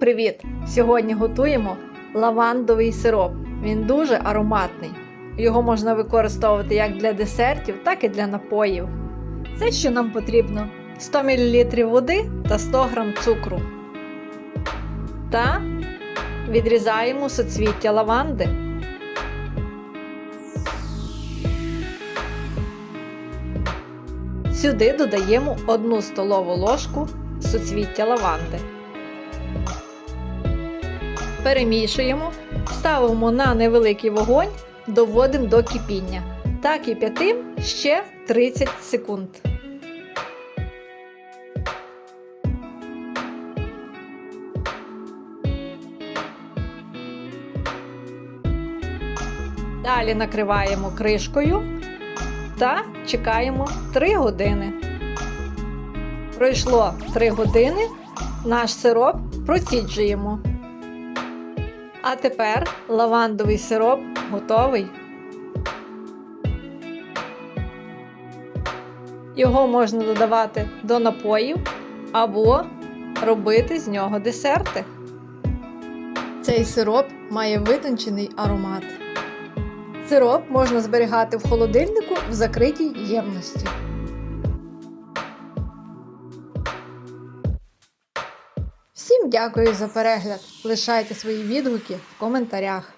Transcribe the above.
привіт! Сьогодні готуємо лавандовий сироп. Він дуже ароматний. Його можна використовувати як для десертів, так і для напоїв. Це що нам потрібно: 100 мл води та 100 г цукру. Та відрізаємо соцвіття лаванди. Сюди додаємо 1 столову ложку соцвіття лаванди. Перемішуємо, ставимо на невеликий вогонь, доводимо до кипіння та кип'ятим ще 30 секунд. Далі накриваємо кришкою та чекаємо 3 години. Пройшло 3 години, наш сироп проціджуємо. А тепер лавандовий сироп готовий. Його можна додавати до напоїв або робити з нього десерти. Цей сироп має витончений аромат. Сироп можна зберігати в холодильнику в закритій ємності. Всім дякую за перегляд. Лишайте свої відгуки в коментарях.